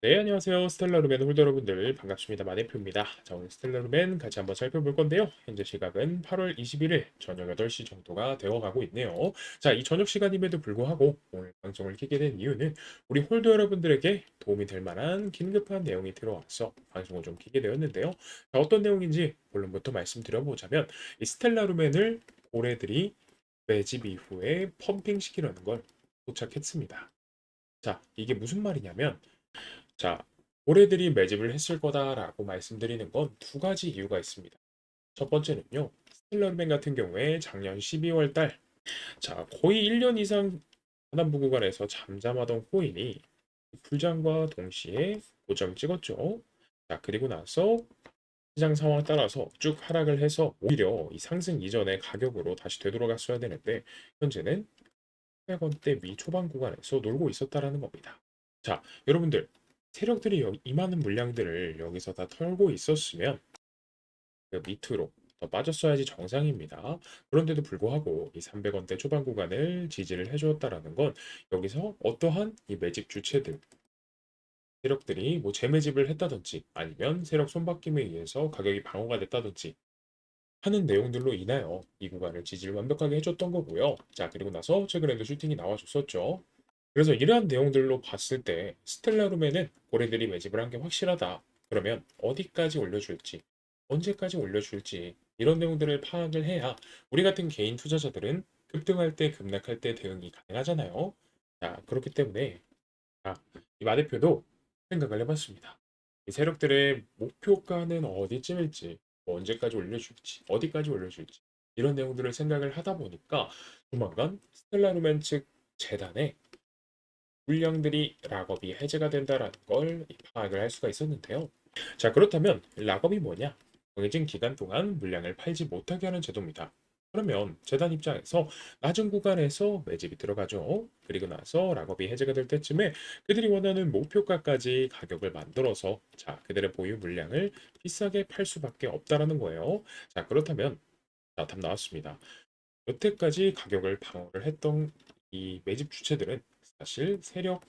네, 안녕하세요. 스텔라루멘 홀더 여러분들 반갑습니다. 마네표입니다. 자, 오늘 스텔라루멘 같이 한번 살펴볼 건데요. 현재 시각은 8월 21일 저녁 8시 정도가 되어가고 있네요. 자, 이 저녁 시간임에도 불구하고 오늘 방송을 켜게 된 이유는 우리 홀더 여러분들에게 도움이 될 만한 긴급한 내용이 들어와서 방송을 좀 켜게 되었는데요. 자, 어떤 내용인지 본론부터 말씀드려보자면 이 스텔라루멘을 고래들이 매집 이후에 펌핑시키려는 걸 도착했습니다. 자, 이게 무슨 말이냐면 자, 고래들이 매집을 했을 거다라고 말씀드리는 건 두 가지 이유가 있습니다. 첫 번째는요, 스텔라루멘 같은 경우에 작년 12월 달, 자, 거의 1년 이상 하단부 구간에서 잠잠하던 코인이 불장과 동시에 고점 찍었죠. 자, 그리고 나서 시장 상황 따라서 쭉 하락을 해서 오히려 이 상승 이전의 가격으로 다시 되돌아갔어야 되는데, 현재는 800원대 위 초반 구간에서 놀고 있었다라는 겁니다. 자, 여러분들, 세력들이 여- 이 많은 물량들을 여기서 다 털고 있었으면 그 밑으로 더 빠졌어야지 정상입니다. 그런데도 불구하고 이 300원대 초반 구간을 지지를 해주었다라는 건 여기서 어떠한 이 매집 주체들 세력들이 뭐 재매집을 했다든지 아니면 세력 손바뀜에 의해서 가격이 방어가 됐다든지 하는 내용들로 인하여 이 구간을 지지를 완벽하게 해줬던 거고요. 자, 그리고 나서 최근에도 슈팅이 나와줬었죠. 그래서 이러한 내용들로 봤을 때 스텔라룸에는 고래들이 매집을 한 게 확실하다. 그러면 어디까지 올려줄지, 언제까지 올려줄지 이런 내용들을 파악을 해야 우리 같은 개인 투자자들은 급등할 때, 급락할 때 대응이 가능하잖아요. 자, 그렇기 때문에 자, 이 마 대표도 생각을 해봤습니다. 이 세력들의 목표가는 어디쯤일지, 뭐 언제까지 올려줄지, 어디까지 올려줄지 이런 내용들을 생각을 하다 보니까 조만간 스텔라루멘 측 재단에 물량들이 락업이 해제가 된다라는 걸 파악을 할 수가 있었는데요. 자, 그렇다면 락업이 뭐냐? 정해진 기간 동안 물량을 팔지 못하게 하는 제도입니다. 그러면 재단 입장에서 낮은 구간에서 매집이 들어가죠. 그리고 나서 락업이 해제가 될 때쯤에 그들이 원하는 목표가까지 가격을 만들어서 자, 그들의 보유 물량을 비싸게 팔 수밖에 없다라는 거예요. 자, 그렇다면 자, 답 나왔습니다. 여태까지 가격을 방어를 했던 이 매집 주체들은 사실 세력을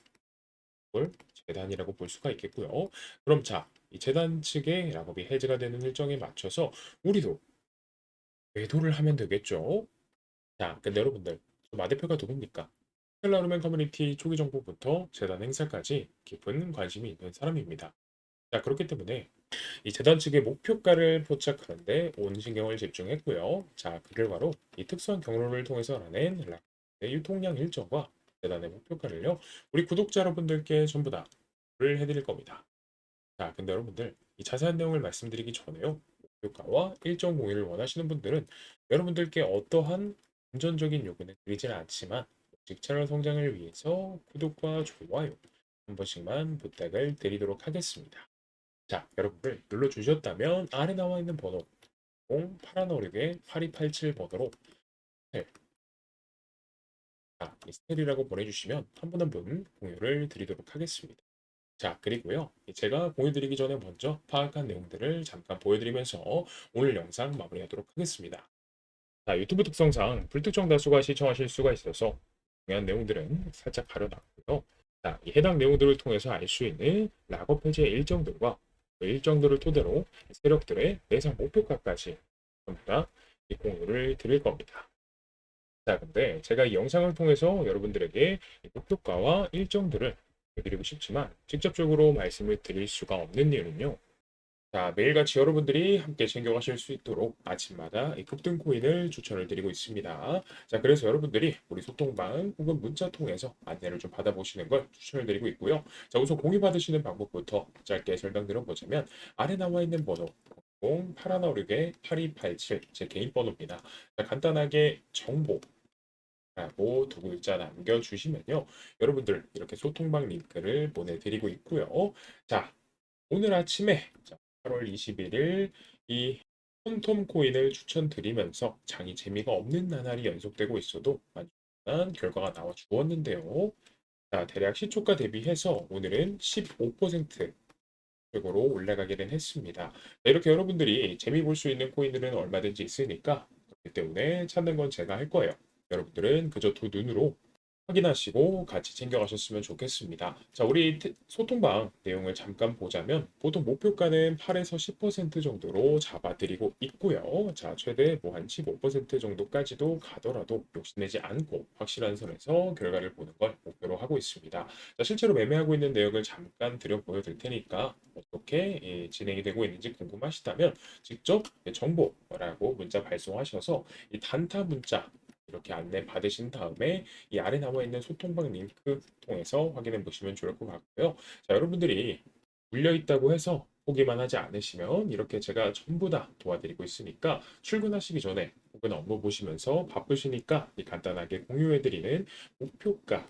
재단이라고 볼 수가 있겠고요. 그럼 자, 이 재단 측의 락업이 해제가 되는 일정에 맞춰서 우리도 매도를 하면 되겠죠. 자, 근데 여러분들, 저 마대표가 누굽니까? 셀라루멘 커뮤니티 초기 정보부터 재단 행사까지 깊은 관심이 있는 사람입니다. 자, 그렇기 때문에 이 재단 측의 목표가를 포착하는데 온 신경을 집중했고요. 자, 그 결과로 이 특수한 경로를 통해서 알아낸 락의 유통량 일정과 재단의 목표가를요, 우리 구독자 여러분들께 전부 다 를 해드릴 겁니다. 자, 근데 여러분들, 이 자세한 내용을 말씀드리기 전에요, 목표가와 일정 공유를 원하시는 분들은 여러분들께 어떠한 금전적인 요구는 드리지는 않지만 오직 채널 성장을 위해서 구독과 좋아요 한 번씩만 부탁을 드리도록 하겠습니다. 자, 여러분들 눌러주셨다면 아래 나와 있는 번호 0816에 8287 번호로 스텔이라고 보내주시면 한 분 한 분 공유를 드리도록 하겠습니다. 자, 그리고요. 제가 공유드리기 전에 먼저 파악한 내용들을 잠깐 보여드리면서 오늘 영상 마무리하도록 하겠습니다. 자, 유튜브 특성상 불특정 다수가 시청하실 수가 있어서 중요한 내용들은 살짝 가려놨고요. 자, 이 해당 내용들을 통해서 알 수 있는 락업 해제 일정들과 그 일정들을 토대로 세력들의 내상 목표가까지 전부 다이 공유를 드릴 겁니다. 자, 근데 제가 이 영상을 통해서 여러분들에게 이 목표가와 일정들을 드리고 싶지만 직접적으로 말씀을 드릴 수가 없는 이유는요. 자, 매일같이 여러분들이 함께 챙겨가실 수 있도록 아침마다 이 급등 코인을 추천을 드리고 있습니다. 자, 그래서 여러분들이 우리 소통방 혹은 문자 통해서 안내를 좀 받아보시는 걸 추천을 드리고 있고요. 자, 우선 공유 받으시는 방법부터 짧게 설명드려 보자면 아래 나와 있는 번호 0816에 8287 제 개인 번호입니다. 자, 간단하게 정보 라고 두 글자 남겨주시면요. 여러분들 이렇게 소통방 링크를 보내드리고 있고요. 자, 오늘 아침에 8월 21일 이 퀀텀 코인을 추천드리면서 장이 재미가 없는 나날이 연속되고 있어도 만족한 결과가 나와 주었는데요. 자, 대략 시초가 대비해서 오늘은 15% 쪽으로 올라가기는 했습니다. 자, 이렇게 여러분들이 재미 볼 수 있는 코인들은 얼마든지 있으니까 그렇기 때문에 찾는 건 제가 할 거예요. 여러분들은 그저 두 눈으로 확인하시고 같이 챙겨가셨으면 좋겠습니다. 자, 우리 테- 소통방 내용을 잠깐 보자면 보통 목표가는 8에서 10% 정도로 잡아드리고 있고요. 자, 최대 뭐 한 15% 정도까지도 가더라도 욕심내지 않고 확실한 선에서 결과를 보는 걸 목표로 하고 있습니다. 자, 실제로 매매하고 있는 내역을 잠깐 드려 보여드릴 테니까 어떻게 예, 진행이 되고 있는지 궁금하시다면 직접 예, 정보라고 문자 발송하셔서 이 단타 문자 이렇게 안내 받으신 다음에 이 아래 나와 있는 소통방 링크 통해서 확인해 보시면 좋을 것 같고요. 자, 여러분들이 물려 있다고 해서 포기만 하지 않으시면 이렇게 제가 전부 다 도와드리고 있으니까 출근하시기 전에 혹은 업무 보시면서 바쁘시니까 이 간단하게 공유해 드리는 목표가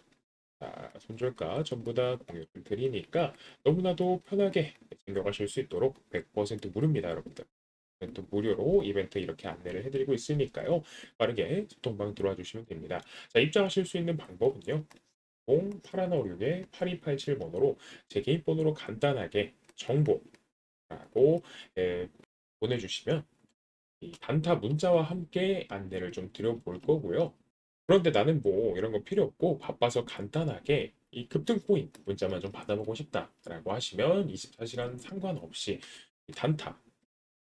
자, 손절가 전부 다 공유를 드리니까 너무나도 편하게 챙겨가실 수 있도록 100% 무료입니다, 여러분들. 또 무료로 이벤트 이렇게 안내를 해드리고 있으니까요. 빠르게 소통방 들어와 주시면 됩니다. 자, 입장하실 수 있는 방법은요. 0856에 8287 번호로 제 개인 번호로 간단하게 정보라고 예, 보내주시면 이 단타 문자와 함께 안내를 좀 드려볼 거고요. 그런데 나는 뭐 이런 거 필요 없고 바빠서 간단하게 이 급등 코인 문자만 좀 받아보고 싶다라고 하시면 24시간 상관없이 이 단타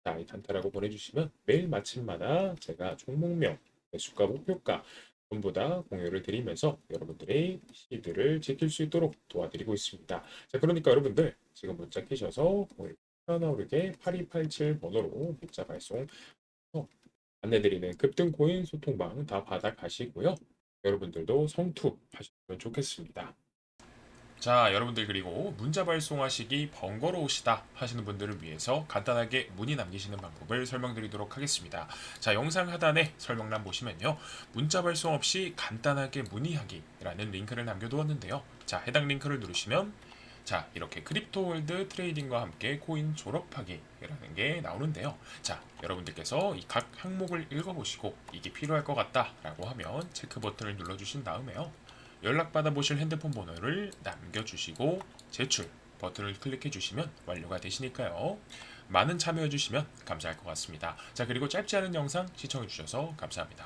자, 이 단타라고 보내주시면 매일 마침마다 제가 종목명, 매수가, 목표가 전부 다 공유를 드리면서 여러분들의 시드를 지킬 수 있도록 도와드리고 있습니다. 자, 그러니까 여러분들 지금 문자 끼셔서 하나오르게 8287 번호로 문자 발송 어, 안내드리는 급등코인 소통방 다 받아 가시고요. 여러분들도 성투 하시면 좋겠습니다. 자, 여러분들 그리고 문자 발송하시기 번거로우시다 하시는 분들을 위해서 간단하게 문의 남기시는 방법을 설명드리도록 하겠습니다. 자, 영상 하단에 설명란 보시면요. 문자 발송 없이 간단하게 문의하기라는 링크를 남겨두었는데요. 자, 해당 링크를 누르시면 자, 이렇게 크립토월드 트레이딩과 함께 코인 졸업하기라는 게 나오는데요. 자, 여러분들께서 이 각 항목을 읽어보시고 이게 필요할 것 같다라고 하면 체크 버튼을 눌러주신 다음에요. 연락받아 보실 핸드폰 번호를 남겨주시고 제출 버튼을 클릭해 주시면 완료가 되시니까요. 많은 참여해 주시면 감사할 것 같습니다. 자, 그리고 짧지 않은 영상 시청해 주셔서 감사합니다.